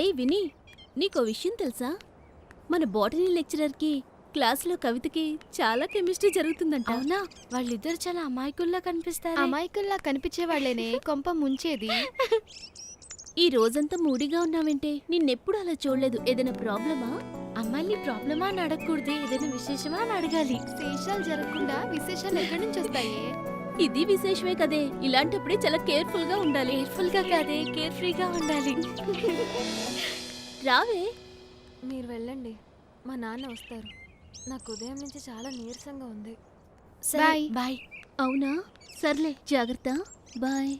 ఏ విని. నీకో విషయం తెలుసా? మన బాటనీ లెక్చరర్కి క్లాస్లో కవితకి చాలా కెమిస్ట్రీ జరుగుతుందంట. అవునా? వాళ్ళిద్దరు చాలా అమాయకుల్లా కనిపిస్తారు. అమాయకుల్లా కనిపించే వాళ్ళేనే కొంప ముంచేది. ఈ రోజంతా మూడిగా ఉన్నావంటే? నిన్నెప్పుడు అలా చూడలేదు. ఏదైనా ప్రాబ్లమా? అమ్మాయిని ప్రాబ్లమా అని అడగకూడదు. ఏదైనా విశేషమా అని అడగాలి. శేషాలు జరగకుండా విశేషాలు ఎక్కడి నుంచి వస్తాయి? ఇది విశేషమే కదే. ఇలాంటప్పుడే చాలా కేర్ఫుల్గా ఉండాలి. కేర్ఫుల్గా కాదే కేర్ ఫ్రీగా ఉండాలి. రావే. మీరు వెళ్ళండి. మా నాన్న వస్తారు. నాకు ఉదయం నుంచి చాలా నీరసంగా ఉంది. Bye. బాయ్. అవునా? సర్లే జాగ్రత్త. బాయ్.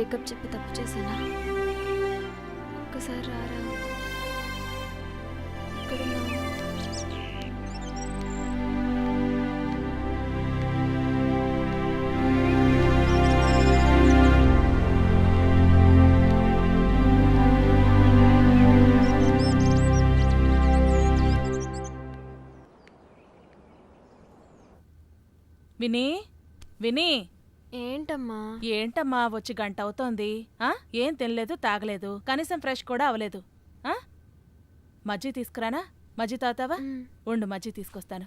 బ్రేకప్ చెప్పి తప్పు చేశానా? ఒక్కసారి రారా. వినీ వినీ. ఏంటమ్మా? ఏంటమ్మా వచ్చి గంట అవుతోంది. ఆ? ఏం తినలేదు తాగలేదు. కనీసం ఫ్రెష్ కూడా అవ్వలేదు. ఆ? మజ్జి తీసుకురానా? మజ్జి తాతావా? ఉండు మజ్జి తీసుకొస్తాను.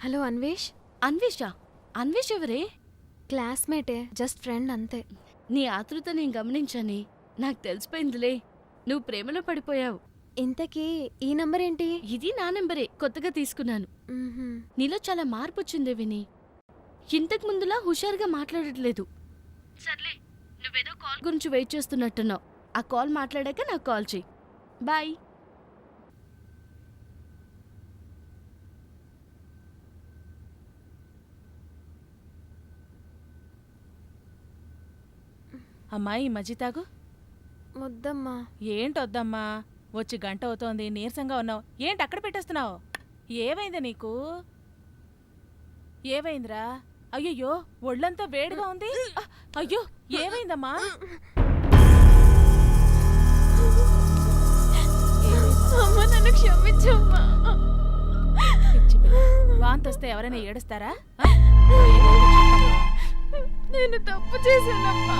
హలో అన్వేష్. అన్వేష? అన్వేష్ ఎవరే? క్లాస్మేటే జస్ట్ ఫ్రెండ్ అంతే. నీ ఆతృత నేను గమనించాని. నాకు తెలిసిపోయిందిలే. నువ్వు ప్రేమలో పడిపోయావు. ఇంతకీ ఈ నంబర్ ఏంటి ఇది నా నెంబరే కొత్తగా తీసుకున్నాను. మ్మ్హ్మ్. నీలో చాలా మార్పు వచ్చిందే విని. ఇంతకు ముందులా హుషారుగా మాట్లాడట్లేదు. సర్లే నువ్వేదో కాల్ గురించి వెయిట్ చేస్తున్నట్టున్నావు. ఆ కాల్ మాట్లాడాక నాకు కాల్ చెయ్యి బాయ్. అమ్మాయి ఈ మజ్జి తాగు. వద్దమ్మా. ఏంటొద్దమ్మా? వచ్చి గంట అవుతోంది నీరసంగా ఉన్నావు. ఏంటి అక్కడ పెట్టేస్తున్నావు? ఏమైంది నీకు? ఏమైందిరా? అయ్యయ్యో ఒళ్ళంతా వేడిగా ఉంది. అయ్యో ఏమైందమ్మా? అమ్మ నన్ను క్షమించమ్మా. పిచ్చి పిల్ల. వాంతొస్తే ఎవరైనా ఏడుస్తారా? ఆ? నేను తప్పు చేశానమ్మా.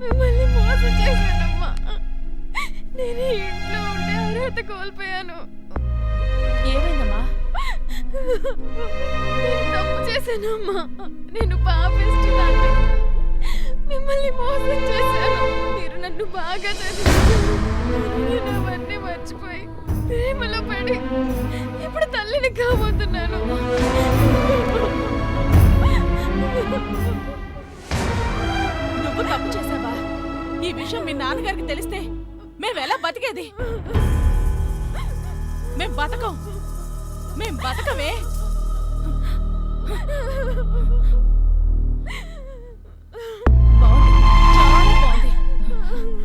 మిమ్మల్ని మోసం చేశానమ్మా. నేను ఇంట్లో ఉండే అర్హత కోల్పోయాను. ఏమైందమ్మా? నేను తప్పు చేశానమ్మా. నేను పాపిస్తున్నాను మిమ్మల్ని మోసం చేశాను. మీరు నన్ను బాగా చదివించారు. నేను అవన్నీ మర్చిపోయి ప్రేమలో పడి ఇప్పుడు తల్లిని కాబోతున్నాను ఈ విషయం మీ నాన్నగారికి తెలిస్తే మేము ఎలా బతికేది? మేం బతకం. మేం బతకమే.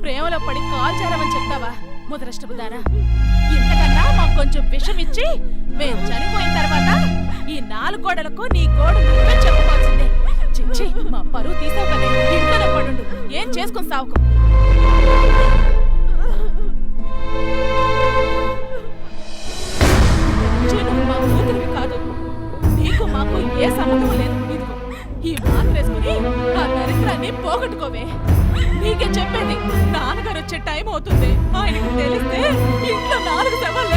ప్రేమలో పడి కాల్ చేరమని చెప్తావా ముదరష్టపుదానా ఇంతకన్నా మాకు కొంచెం విషం ఇచ్చి మేం చనిపోయిన తర్వాత ఈ నాలుగు గోడలకు నీ గోడ చెప్పు. చెప్పుకోవాల్సిందే మా పరువు తీసావు కదే ఇంట్లోనే పడుండు. ఏం చేసుకుని సావుకు. చిను మా కూతురివి కాదు. నీకు మాకు ఏ సంబంధం లేదు. ఇదిగో ఈ మాత్ర వేసుకుని ఆ దరిద్రాన్ని పోగొట్టుకోవే. నీకే చెప్పేది నాన్నగారు వచ్చే టైం అవుతుంది. ఆయనకు తెలిస్తే ఇంట్లో నాలుగు శవాలు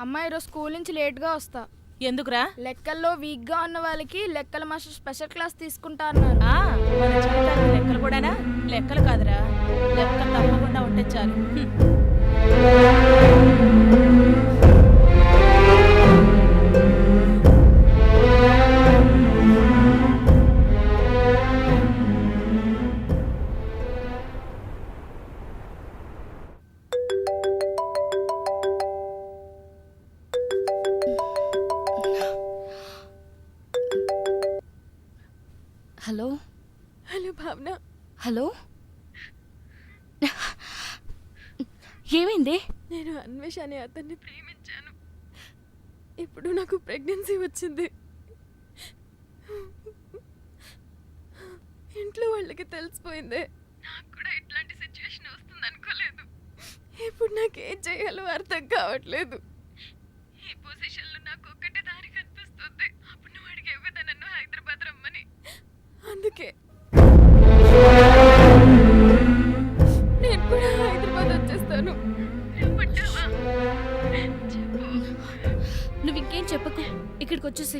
అమ్మ ఈరోజు స్కూల్ నుంచి లేట్గా వస్తా. ఎందుకురా? లెక్కల్లో వీక్గా ఉన్న వాళ్ళకి లెక్కల మాస్టర్ స్పెషల్ క్లాస్ తీసుకుంటా అన్నారు. ఆ, మన జీవితానికి లెక్కలు కూడానా? లెక్కలు కాదురా. లెక్క తప్పకుండా ఉంటే చాలు. హ్మ్. హలో? హలో భావన. హలో? ఏమైంది? నేను అన్వేష్ అనే అతన్ని ప్రేమించాను. ఇప్పుడు నాకు ప్రెగ్నెన్సీ వచ్చింది. ఇంట్లో వాళ్ళకి తెలిసిపోయింది. నాకు కూడా ఇట్లాంటి సిచ్యువేషన్ వస్తుంది అనుకోలేదు ఇప్పుడు నాకు ఏం చేయాలో అర్థం కావట్లేదు. వచ్చేసి